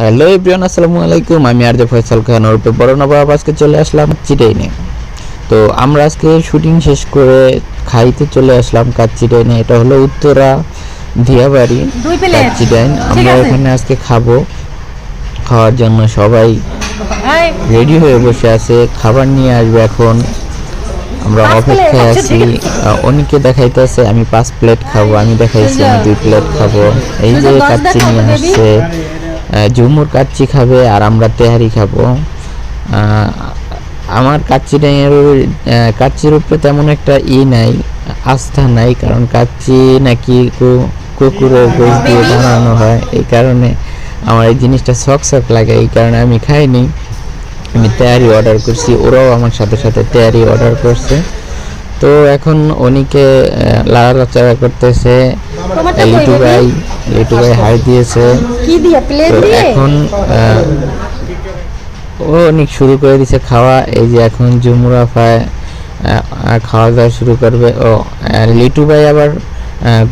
Hello everyone আসসালামু আলাইকুম। আমি আরজে ফয়সাল খান ওরপে বড় নবাব। আজকে চলে আসলাম চিটাইনে। তো আমরা আজকে শুটিং শেষ করে খাইতে চলে আসলাম কাচ্চিডাইনে এটা হলো উত্তরা দিয়াবাড়ি কাচ্চিডাইন আমরা এখানে আজকে খাব। খাওয়ার জন্য সবাই রেডি হয়ে বসে আছে। খাবার নিয়ে আসবে এখন। আমরা অপেক্ষায় আচ্ছা, আছি। অনেকে দেখাইতেছে আমি পাঁচ প্লেট খাব। আমি দেখাইছি আমি দুই প্লেট খাব। এই যে কাচ্চি নিয়ে আসছে। ঝুমুর কাচ্চি খাবে আর আমরা তেহারি খাব। আমার কাচ্চিটা কাচ্চির উপরে তেমন একটা ই নাই আস্থা নাই কারণ কাচ্চি নাকি কুকুরের গোশ দিয়ে বানানো হয়। এই কারণে আমার এই জিনিসটা শখ শখ লাগে এই কারণে আমি খাইনি। আমি তেয়ারি অর্ডার করছি ওরাও আমার সাথে সাথে তেয়ারি অর্ডার করছে। তো এখন অনেকে লাড়াচাড়া করতেছে লিটু ভাই লিটু ভাই হাই দিয়েছে। কি দিয়ে? প্লেট দিয়ে? এখন ও অনেক শুরু করে দিছে খাওয়া। এই যে এখন জুমুরা পায় খাওয়া দাওয়া শুরু করবে। ও লিটু ভাই আবার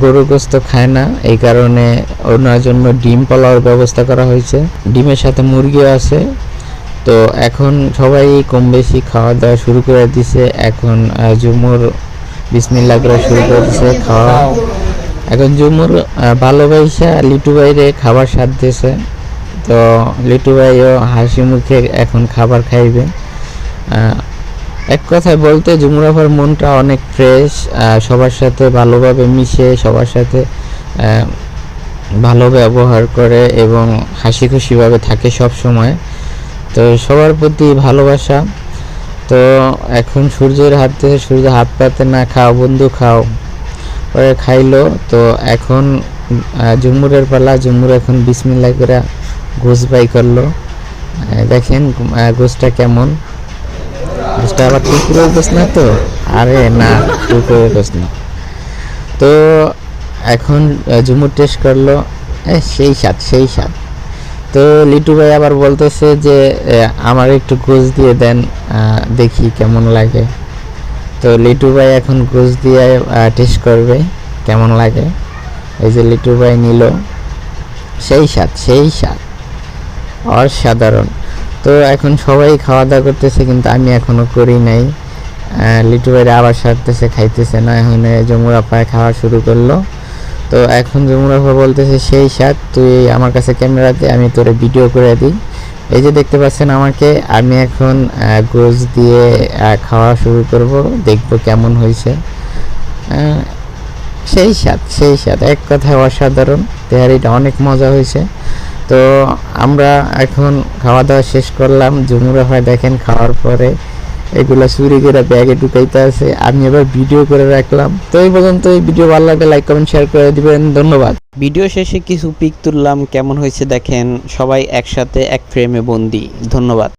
গরু গোস্ত খায় না। এই কারণে ওনার জন্য ডিম পোলাওয়ার ব্যবস্থা করা হয়েছে। ডিমের সাথে মুরগিও আছে। তো এখন সবাই কম বেশি খাওয়া দাওয়া শুরু করে দিছে। এখন জুমুর বিসমিল্লা করে শুরু করে দিছে খাওয়া। এখন জুমুর ভালোবাসা লিটু ভাইরে খাবার স্বাদ দিয়েছে। তো লিটু ভাইও হাসি মুখে এখন খাবার খাইবে। এক কথায় বলতে জুমুরাফার মনটা অনেক ফ্রেশ সবার সাথে ভালোভাবে মিশে, সবার সাথে ভালো ব্যবহার করে এবং হাসি খুশিভাবে থাকে সব সময়। তো সবার প্রতি ভালোবাসা। তো এখন সূর্যের হাত থেকে সূর্য হাত পাতে না, খাও বন্ধু, খাও। পরে খাইলো তো এখন আহ, জুমুরের পালা জুমুর এখন বিসমিল্লা করে ঘুষ বাই করল। দেখেন গোসটা কেমন। গোসটা আবার কুকুরের গোস না তো? আরে না কুকুরের গোস না। তো এখন ঝুমুর টেস্ট করল সেই স্বাদ সেই স্বাদ। তো লিটু ভাই আবার বলতেছে যে আমার একটু গোস দিয়ে দেন দেখি কেমন লাগে। তো লিটু ভাই এখন গোস দিয়ে টেস্ট করবে, কেমন লাগে? এই যে লিটু ভাই নিল, সেই স্বাদ সেই স্বাদ, অসাধারণ। তো এখন সবাই খাওয়া দাওয়া করতেছে, কিন্তু আমি এখনও করি নাই। লিটু ভাইরা আবার সারতেছে, খাইতেছে না, এখন জমুরা পায়ে খাওয়া শুরু করল। তো এখন জমুরা পা বলতেছে, সেই স্বাদ, তুই আমার কাছে ক্যামেরাতে আমি তোরে ভিডিও করে দিই। এই যে দেখতে পাচ্ছেন আমাকে, আমি এখন গোস দিয়ে খাওয়া শুরু করব, দেখব কেমন হয়েছে। সেই স্বাদ সেই স্বাদ, এক কথায় অসাধারণ। তেহারিটা অনেক মজা হয়েছে। তো আমরা এখন খাওয়া দাওয়া শেষ করলাম। জুমুরা হয় দেখেন খাওয়ার পরে এগুলা চুরি করে ব্যাগে ঢুকাইতে আছে। আমি এবার ভিডিও করে রাখলাম। তো এই পর্যন্ত এই ভিডিও ভালো লাগলে লাইক কমেন্ট শেয়ার করে দিবেন। ধন্যবাদ। ভিডিও শেষে কিছু পিক তুললাম। কেমন হয়েছে দেখেন? সবাই একসাথে এক ফ্রেমে বন্দি। ধন্যবাদ।